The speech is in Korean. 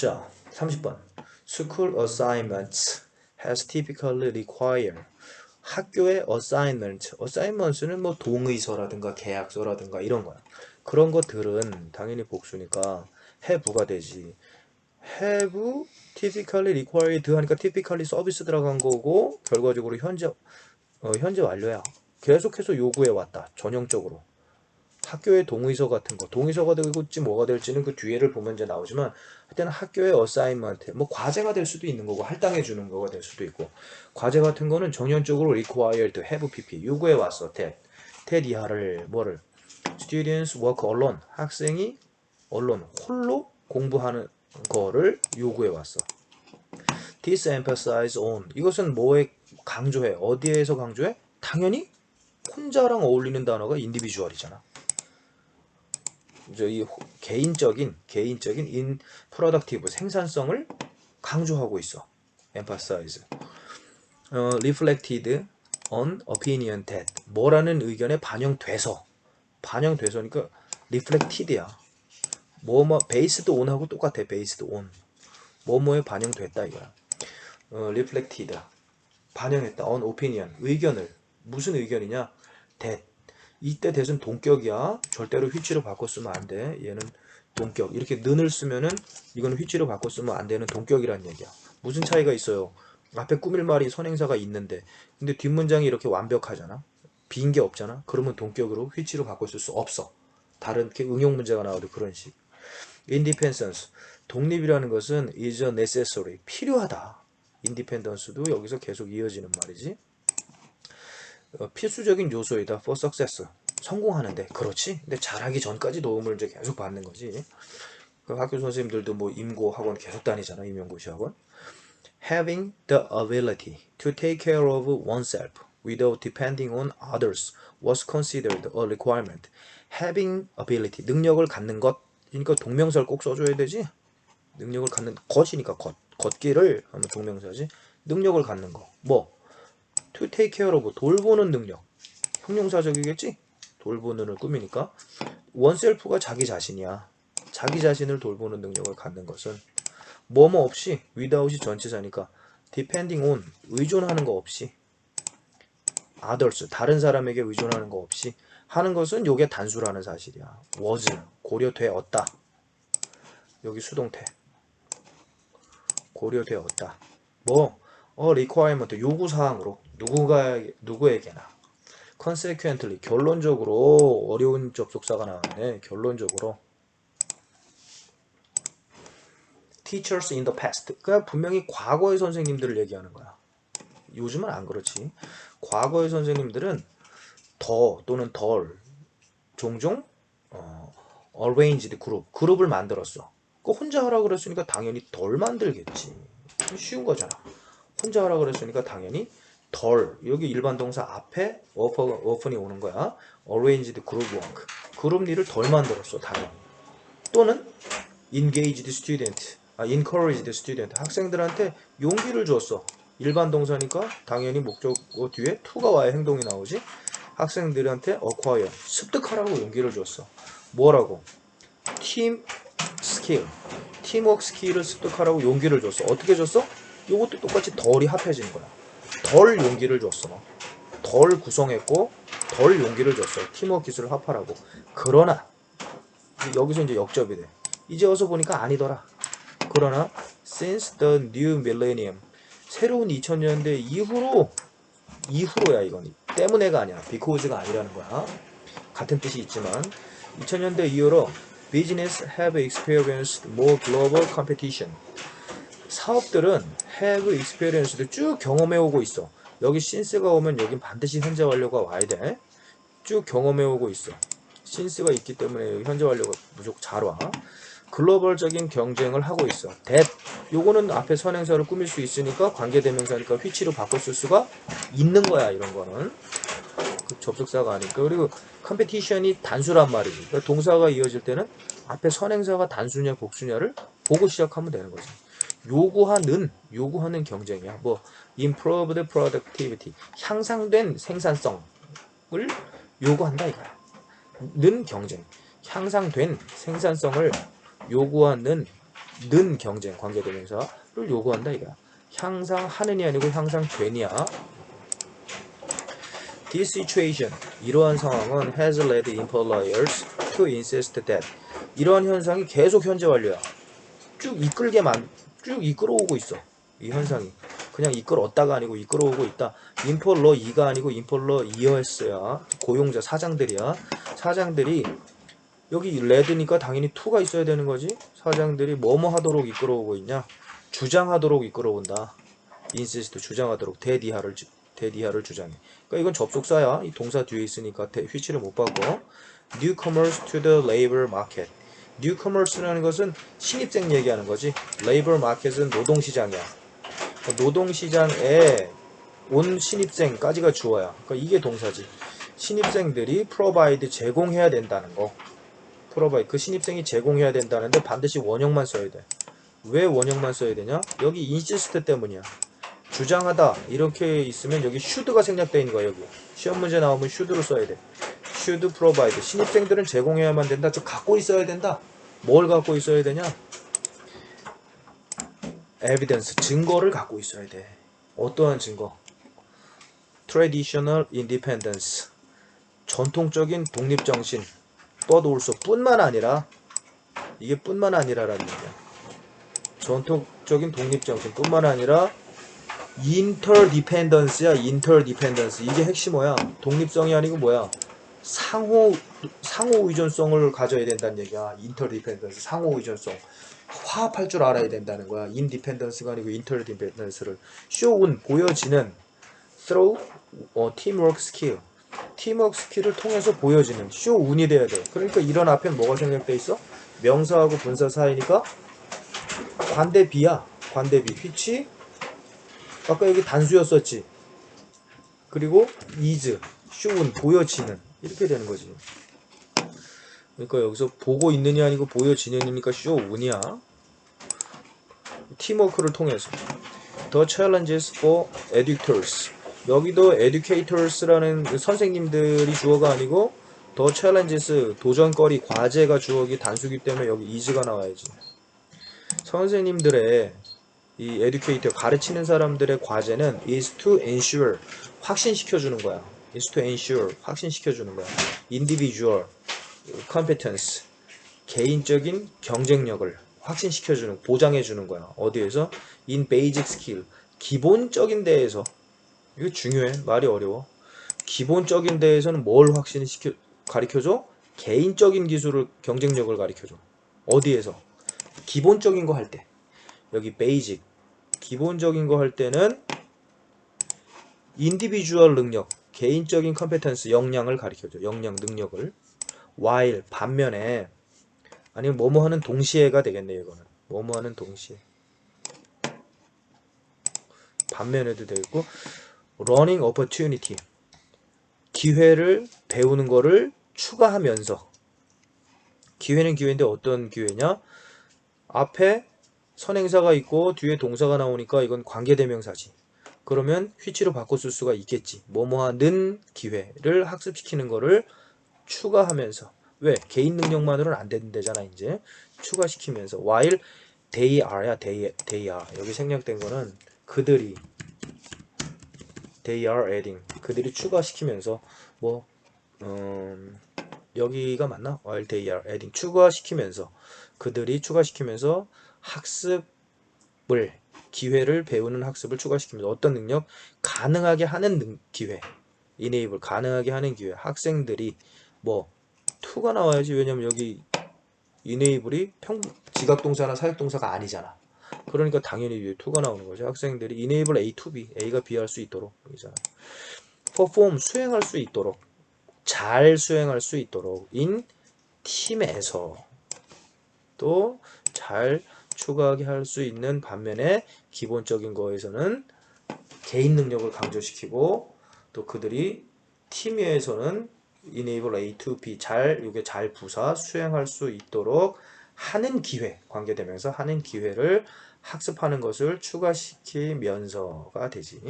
자, 30번. School assignments has typically require 학교의 assignment, assignments는 뭐 동의서라든가 계약서라든가 이런 거야. 그런 것들은 당연히 복수니까 have가 되지. have typically required 하니까 typically 서비스 들어간 거고 결과적으로 현재 어, 현재 완료야. 계속해서 요구해 왔다. 전형적으로. 학교의 동의서 같은 거, 동의서가 될지 뭐가 될지는 그 뒤에를 보면 이제 나오지만 하여튼 학교의 어사인먼트, 뭐 과제가 될 수도 있는 거고 할당해 주는 거가 될 수도 있고 과제 같은 거는 정연적으로 required, have pp 요구해 왔어, that, that 이하를 뭐를 students work alone 학생이 언론 홀로 공부하는 거를 요구해 왔어. This emphasize on 이것은 뭐에 강조해? 어디에서 강조해? 당연히 혼자랑 어울리는 단어가 인디비주얼이잖아. 저이 개인적인 개인적인 인 프로덕티브 생산성을 강조하고 있어. emphasize. 어, reflected on opinion that 뭐라는 의견에 반영돼서 반영돼서니까 reflected야. 뭐뭐 based on하고 똑같아. based on. 뭐뭐에 반영됐다 이거야. 어, reflected 반영했다. on opinion 의견을 무슨 의견이냐? that 이때 대은 동격이야. 절대로 휘치로 바꿔 쓰면 안 돼. 얘는 동격. 이렇게 는을 쓰면은 이거는 휘치로 바꿔 쓰면 안 되는 동격이란 얘기야. 무슨 차이가 있어요? 앞에 꾸밀 말이 선행사가 있는데 근데 뒷문장이 이렇게 완벽하잖아. 빈 게 없잖아. 그러면 동격으로 휘치로 바꿔 쓸 수 없어. 다른 응용 문제가 나와도 그런 식. independence. 독립이라는 것은 is necessary. 필요하다. independence도 여기서 계속 이어지는 말이지. 어, 필수적인 요소이다. For success. 성공하는데. 그렇지? 근데 잘하기 전까지 도움을 이제 계속 받는 거지. 그 학교 선생님들도 뭐 임고 학원 계속 다니잖아 임용고시 학원. Having the ability to take care of oneself without depending on others was considered a requirement. Having ability 능력을 갖는 것. 그러니까 동명사를 꼭 써줘야 되지. 능력을 갖는 것이니까 것 걷기를 하면 동명사지. 능력을 갖는 거뭐 to take care of 돌보는 능력. 형용사적이겠지? 돌보는을 꾸미니까. 원셀프가 자기 자신이야. 자기 자신을 돌보는 능력을 갖는 것은 뭐뭐 없이 without이 전치사니까. depending on 의존하는 거 없이. others 다른 사람에게 의존하는 거 없이. 하는 것은 요게 단수라는 사실이야. was 고려되었다. 여기 수동태. 고려되었다. 뭐 어, requirement 요구 사항으로 누구가 누구에게나 consequently 결론적으로 어려운 접속사가 나왔네. 결론적으로 teachers in the past. 그러니까 분명히 과거의 선생님들을 얘기하는 거야. 요즘은 안 그렇지. 과거의 선생님들은 더 또는 덜 종종 어, arranged 그룹 그룹을 만들었어. 그 혼자 하라 그랬으니까 당연히 덜 만들겠지. 쉬운 거잖아. 혼자 하라 그랬으니까 당연히 덜 여기 일반 동사 앞에 워퍼가 워펀이 오는 거야. arranged group work 그룹 일을 덜 만들었어 당연히. 또는 engaged student 아 encouraged student 학생들한테 용기를 줬어. 일반 동사니까 당연히 목적어 뒤에 to가 와야 행동이 나오지. 학생들한테 acquire 습득하라고 용기를 줬어. 뭐라고? 팀 스킬 팀워크 스킬을 습득하라고 용기를 줬어. 어떻게 줬어? 이것도 똑같이 덜이 합해지는 거야. 덜 용기를 줬어. 덜 구성했고 덜 용기를 줬어. 팀워크 기술을 합하라고. 그러나 여기서 이제 역접이 돼. 이제 와서 보니까 아니더라. 그러나 since the new millennium 새로운 2000년대 이후로 이후로야 이건 때문에가 아니야. because가 아니라는 거야. 같은 뜻이 있지만 2000년대 이후로 business have experienced more global competition 사업들은 have experience를 쭉 경험해 오고 있어. 여기 since가 오면 여긴 반드시 현재 완료가 와야 돼. 쭉 경험해 오고 있어. since가 있기 때문에 현재 완료가 무조건 잘 와. 글로벌적인 경쟁을 하고 있어. that 요거는 앞에 선행사를 꾸밀 수 있으니까 관계대명사니까 휘치로 바꿔 쓸 수가 있는 거야 이런 거는 그 접속사가 아니까 그리고 컴페티션이 단수란 말이지 그러니까 동사가 이어질 때는 앞에 선행사가 단수냐 복수냐를 보고 시작하면 되는 거지 요구하는 요구하는 경쟁이야. 뭐 improved productivity 향상된 생산성을 요구한다 이거야. 는 경쟁 향상된 생산성을 요구하는 는 경쟁 관계대명사를 요구한다 이거야. 향상하느냐 아니고 향상되냐. This situation 이러한 상황은 has led employers to insist that 이러한 현상이 계속 현재 완료야. 쭉 이끌게 만 쭉 이끌어오고 있어. 이 현상이 그냥 이끌었다가 아니고 이끌어오고 있다. 인폴러 2가 아니고 인폴러 2였어야 고용자 사장들이야. 사장들이 여기 레드니까 당연히 2가 있어야 되는 거지. 사장들이 뭐뭐 하도록 이끌어오고 있냐? 주장하도록 이끌어온다. 인시스트 주장하도록 대디하를 주- 대디하를 주장해. 그러니까 이건 접속사야. 이 동사 뒤에 있으니까 대- 휘치를 못 바꿔. Newcomers to the labor market. Newcomers라는 것은 신입생 얘기하는 거지. Labor market은 노동시장이야. 그러니까 노동시장에 온 신입생까지가 주어야. 그러니까 이게 동사지. 신입생들이 provide 제공해야 된다는 거. provide 그 신입생이 제공해야 된다는데 반드시 원형만 써야 돼. 왜 원형만 써야 되냐? 여기 insist 때문이야. 주장하다 이렇게 있으면 여기 should가 생략되어 있는 거야 여기. 시험 문제 나오면 should로 써야 돼. Should provide 신입생들은 제공해야만 된다. 저 갖고 있어야 된다. 뭘 갖고 있어야 되냐? evidence 증거를 갖고 있어야 돼. 어떠한 증거? traditional independence 전통적인 독립 정신 but also 뿐만 아니라 이게 뿐만 아니라라는 얘기야. 전통적인 독립 정신 뿐만 아니라 interdependence야 interdependence 이게 핵심 뭐야? 독립성이 아니고 뭐야? 상호 상호 의존성을 가져야 된다는 얘기야. interdependence 상호 의존성. 화합할 줄 알아야 된다는 거야. independence가 아니고 interdependence를 쇼운 보여지는 through 어, teamwork. 팀워크 스킬을 통해서 보여지는 쇼운이 돼야 돼. 그러니까 이런 앞에 뭐가 생략돼 있어? 명사하고 분사 사이니까 관대비야. 관대비. 휘치 아까 여기 단수였었지. 그리고 is 쇼운 보여지는 이렇게 되는 거지. 그러니까 여기서 보고 있느냐 아니고 보여지느냐니까 쇼운이야. 팀워크를 통해서 The challenges for educators 여기도 educators라는 그 선생님들이 주어가 아니고 The challenges 도전거리 과제가 주어기 단수기 때문에 여기 is가 나와야지. 선생님들의 이 educator 가르치는 사람들의 과제는 is to ensure 확신시켜 주는 거야. Is to ensure 확신시켜 주는 거야. individual competence 개인적인 경쟁력을 확신시켜 주는 보장해 주는 거야. 어디에서? in basic skill 기본적인 데에서 이거 중요해. 말이 어려워. 기본적인 데에서는 뭘 확신시켜 가르쳐줘? 개인적인 기술을 경쟁력을 가르쳐줘. 어디에서? 기본적인 거 할 때. 여기 베이직 기본적인 거 할 때는 인디비주얼 능력, 개인적인 컴페텐스 역량을 가르쳐줘. 역량 능력을. while 반면에 아니면 뭐뭐 하는 동시에가 되겠네 이거는. 뭐뭐 하는 동시에. 반면에도 되고 running opportunity 기회를 배우는 거를 추가하면서 기회는 기회인데 어떤 기회냐? 앞에 선행사가 있고 뒤에 동사가 나오니까 이건 관계대명사지. 그러면 휘치로 바꿔 쓸 수가 있겠지. 뭐뭐하는 기회를 학습시키는 거를 추가하면서 왜? 개인 능력만으로는 안 된다잖아 이제 추가시키면서 while they are야 they, they are 여기 생략된 거는 그들이 they are adding 그들이 추가시키면서 뭐 음, 여기가 맞나? while they are adding 추가시키면서 그들이 추가시키면서 학습을 기회를 배우는 학습을 추가시키면서 어떤 능력? 가능하게 하는 능, 기회. enable 가능하게 하는 기회. 학생들이 뭐 to가 나와야지. 왜냐면 여기 enable이 평 지각동사나 사역동사가 아니잖아. 그러니까 당연히 위에 to가 나오는 거죠 학생들이 enable A to B A가 B 할 수 있도록 여기잖아. perform 수행할 수 있도록 잘 수행할 수 있도록 in 팀에서 또 잘 추가하게 할 수 있는 반면에 기본적인 거에서는 개인 능력을 강조시키고 또 그들이 팀에서는 enable A to B 잘 이게 잘 부사 수행할 수 있도록 하는 기회 관계되면서 하는 기회를 학습하는 것을 추가시키면서가 되지.